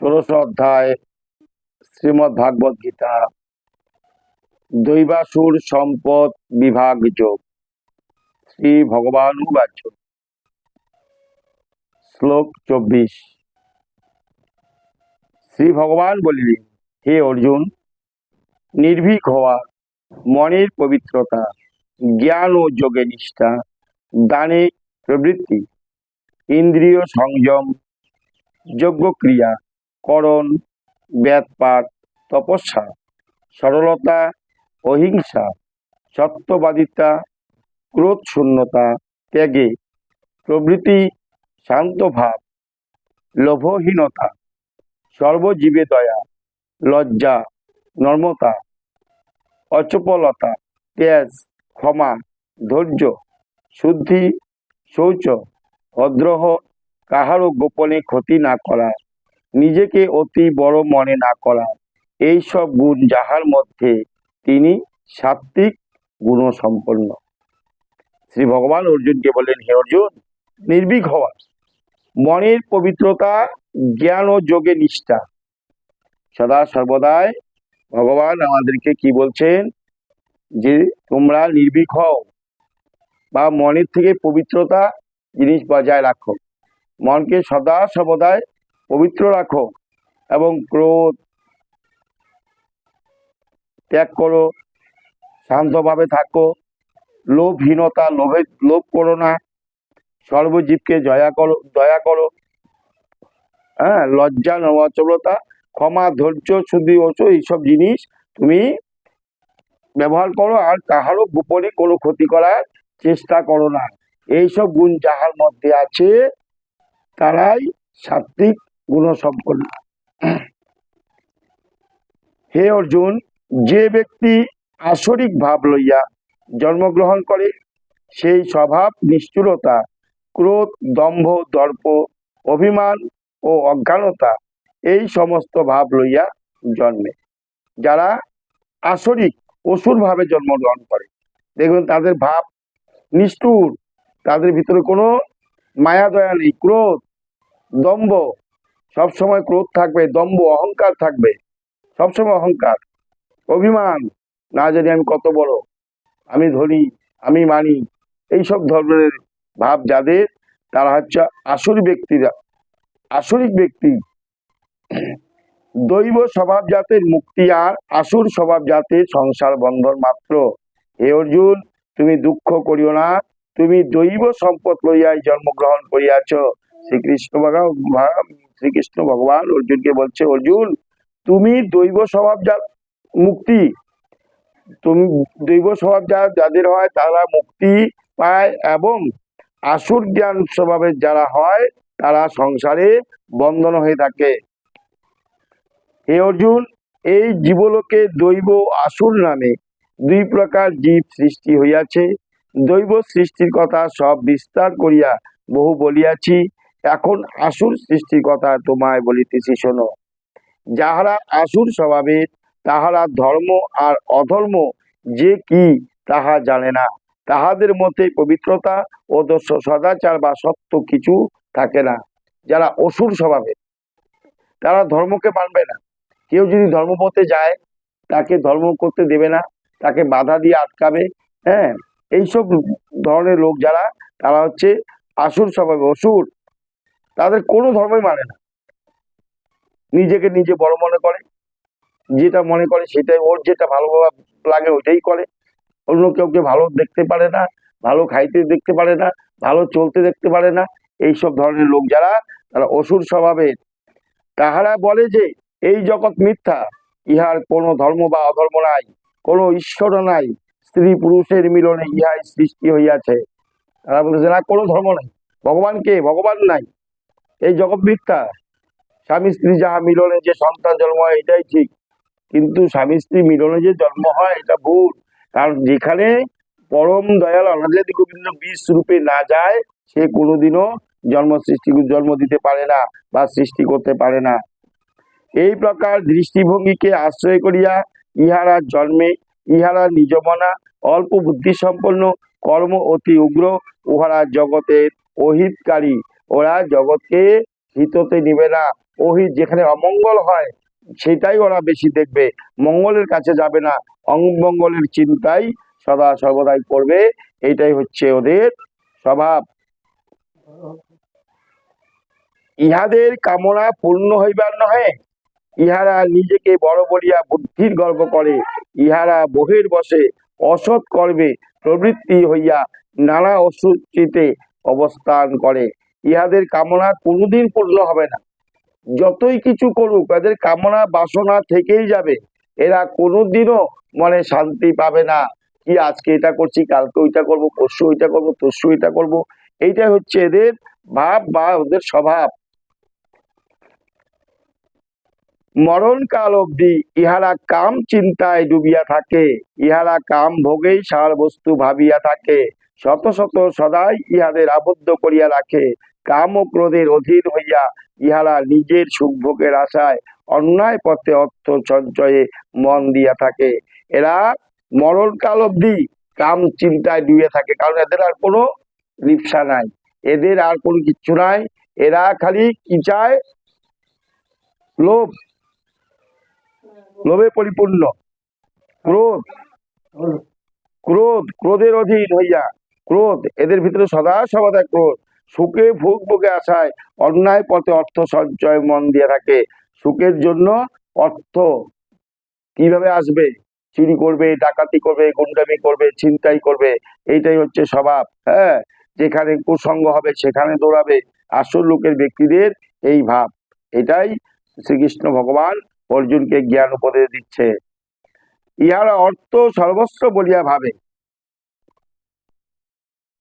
ষোড়শ অধ্যায় শ্রীমৎ ভাগবত গীতা, দৈবাসুর সম্পদ বিভাগ যোগ শ্রী ভগবান বাচ্য শ্লোক চব্বিশ। শ্রী ভগবান বলিলেন, হে অর্জুন, নির্ভীক হওয়া মনের পবিত্রতা, জ্ঞান ও যোগে নিষ্ঠা, দানে প্রবৃত্তি, ইন্দ্রিয় সংযম যোগ্য ক্রিয়া করণ ব্যাতপাত তপস্যা, সরলতা, অহিংসা, সত্যবাদিতা ক্রোধ শূন্যতা ত্যাগে, প্রভৃতি শান্ত ভাব লোভহীনতা, সর্বজীবে দয়া, লজ্জা, নর্মতা, অচপলতা, তেজ, ক্ষমা, ধৈর্য, শুদ্ধি, শৌচ, অদ্রোহ, কাহারও গোপনে ক্ষতি না করা নিজেকে অতি বড় মনে না করা। এই সব গুণ যাহার মধ্যে তিনি সাত্বিক গুণসম্পন্ন। শ্রী ভগবান অর্জুনকে বললেন, হে অর্জুন, নির্ভীক হওয়া। মনের পবিত্রতা, জ্ঞান ও যোগে নিষ্ঠা। সদা সর্বদাই ভগবান আমাদেরকে কি বলছেন? যে তোমরা নির্ভীক হও বা মনের থেকে পবিত্রতা জিনিস বজায় রাখো। মনকে সদা সর্বদাই পবিত্র রাখো এবং ক্রোধ ত্যাগ করো, শান্তভাবে থাকো, লোভহীনতা লোভে, লোভ করো না, সর্বজীবকে জয়া করো, দয়া করো। হ্যাঁ লজ্জা, নবচলতা, ক্ষমা, ধৈর্য শুদ্ধি ওচ এইসব জিনিস তুমি ব্যবহার করো আর কাহারও গোপনে কোনো ক্ষতি করার চেষ্টা করো না। এইসব গুণ যাহার মধ্যে আছে, তারাই সাত্বিক গুণসম্পন্ন হে অর্জুন, যে ব্যক্তি আসরিক ভাব লইয়া জন্মগ্রহণ করে, সেই স্বভাব, নিষ্ঠুরতা, ক্রোধ, দম্ভ, দর্প, অভিমান ও অজ্ঞানতা, এই সমস্ত ভাব লইয়া জন্মে। যারা আসরিক, অসুর ভাবে জন্মগ্রহণ করে দেখবেন তাদের ভাব নিষ্ঠুর, তাদের ভিতরে কোনো মায়া দয়া নেই, ক্রোধ, দম্ভ সবসময় ক্রোধ থাকবে, দম্ভ, অহংকার থাকবে। সবসময় অহংকার। অভিমান। না জানি আমি কত বড়। আমি ধনী, আমি মানি। এইসব ধরনের ভাব যাদের, তারা হচ্ছে আসুর ব্যক্তিরা। আসরিক ব্যক্তি। দৈব স্বভাব জাতের মুক্তি আর আসুর স্বভাব জাতের সংসার বন্ধন মাত্র। হে অর্জুন, তুমি দুঃখ করিও না। তুমি দৈব সম্পদ লইয়াই জন্মগ্রহণ করিয়াছ। শ্রীকৃষ্ণ শ্রীকৃষ্ণ ভগবান অর্জুনকে বলছে, অর্জুন, তুমি দৈব স্বভাব জাত মুক্তি, তুমি দৈব স্বভাব যা, যাদের হয় তারা মুক্তি পায় এবং আসুর জ্ঞান স্বভাবের যারা হয় তারা সংসারে বন্ধন হয়ে থাকে। হে অর্জুন, এই জীবলোকে দৈব আসুর নামে দুই প্রকার জীব সৃষ্টি হইয়াছে। দৈব সৃষ্টির কথা সব বিস্তার করিয়া বহু বলিয়াছি। এখন আসুর সৃষ্টির কথা তোমায় বলিতেছি, শোনো। যাহারা আসুর স্বভাবের, তাহারা ধর্ম আর অধর্ম যে কি তাহা জানে না। তাহাদের মধ্যে পবিত্রতা ও দস্য সদাচার বা সত্য কিছু থাকে না। যারা অসুর স্বভাবের, তারা ধর্মকে মানবে না। কেউ যদি ধর্মপথে যায়, তাকে ধর্ম করতে দেবে না, তাকে বাধা দিয়ে আটকাবে হ্যাঁ? এইসব ধরনের লোক যারা, তারা হচ্ছে আসুর স্বভাবে অসুর। তাদের কোনো ধর্মই মানে না। নিজেকে নিজে বড় মনে করে, যেটা মনে করে সেটাই ওর যেটা ভালো লাগে ওইটাই করে। অন্য কেউকে ভালো দেখতে পারে না, ভালো খাইতে দেখতে পারে না, ভালো চলতে দেখতে পারে না এই সব ধরনের লোক যারা, তারা অসুর স্বভাবের। তাহারা বলে যে, এই জগৎ মিথ্যা, ইহার কোনো ধর্ম বা অধর্ম নাই, কোনো ঈশ্বর নাই, স্ত্রী পুরুষের মিলনে ইহাই সৃষ্টি হইয়াছে। তারা বলতেছে, না, কোনো ধর্ম নাই। ভগবান কে? ভগবান নাই। এই জগৎ মিথ্যা। স্বামী, স্ত্রী যাহা মিলনে যে সন্তান জন্ম হয়, এটাই ঠিক। কিন্তু স্বামী, স্ত্রী মিলনে যে জন্ম হয়, এটা ভুল। কারণ যেখানে পরম দয়াল অনাদি গোবিন্দ বিষ রূপে না যায়, সে কোনোদিনও জন্ম সৃষ্টি, জন্ম দিতে পারে না বা সৃষ্টি করতে পারে না। এই প্রকার দৃষ্টিভঙ্গিকে আশ্রয় করিয়া ইহারা জন্মে, ইহারা নিজমনা, অল্প বুদ্ধি সম্পন্ন কর্ম অতি উগ্র, উহারা জগতের অহিতকারী। ওরা জগৎকে হিততে নিবে না। অহিত যেখানে অমঙ্গল হয়, সেটাই ওরা বেশি দেখবে। মঙ্গলের কাছে যাবে না। অমঙ্গলের চিন্তাই সদা সর্বদাই করবে। এটাই হচ্ছে ওদের স্বভাব। ইহাদের কামনা পূর্ণ হইবার নহে। ইহারা নিজেকে বড় বলিয়া বুদ্ধির গর্ব করে। ইহারা বহির বসে অসৎ কর্মে প্রবৃত্তি হইয়া নানা অসুচিতে অবস্থান করে। ইহাদের কামনা কোনোদিন পূর্ণ হবে না। যতই কিছু করুক এদের কামনা বাসনা থেকেই যাবে। এরা কোনোদিনও মনে শান্তি পাবে না কি আজকে এটা করছি, কালকে ওইটা করব, পরশু ওইটা করব তরশু এটা করব। এইটাই হচ্ছে এদের ভাব বা ওদের স্বভাব। মরণকাল অবধি ইহারা কাম চিন্তায় ডুবিয়া থাকে, ইহারা কাম ভোগেই সার বস্তু ভাবিয়া থাকে। শত শত সদাই ইহাদের আবদ্ধ করিয়া রাখে। কাম ও ক্রোধের অধীন হইয়া ইহারা নিজের সুখ ভোগের আশায় অন্যায় পথে অর্থ সঞ্চয়ে মন দিয়া থাকে। এরা মরণকাল অবধি কাম চিন্তায় ডুবে থাকে, কারণ এদের আর কোনো লিপসা নাই। এদের আর কোনো কিচ্ছু নাই। এরা খালি কি চায় লোভ, লোভে পরিপূর্ণ। ক্রোধ ক্রোধ, ক্রোধের অধীন হইয়া ক্রোধ, এদের ভিতরে সদা সর্বদা ক্রোধ। সুখে ভোগ ভোগে আসায় অন্যায় পথে অর্থ সঞ্চয় মন দিয়ে থাকে। সুখের জন্য অর্থ কীভাবে আসবে? চুরি করবে, ডাকাতি করবে, গুন্ডামি করবে, ছিনতাই করবে, এইটাই হচ্ছে স্বভাব হ্যাঁ? যেখানে কুসঙ্গ হবে, সেখানে দৌড়াবে। আসল লোকের ব্যক্তিদের এই ভাব, এটাই শ্রীকৃষ্ণ ভগবান অর্জুনকে জ্ঞান উপদেশ দিচ্ছে। ইহারা অর্থ সর্বস্ব বলিয়া ভাবে।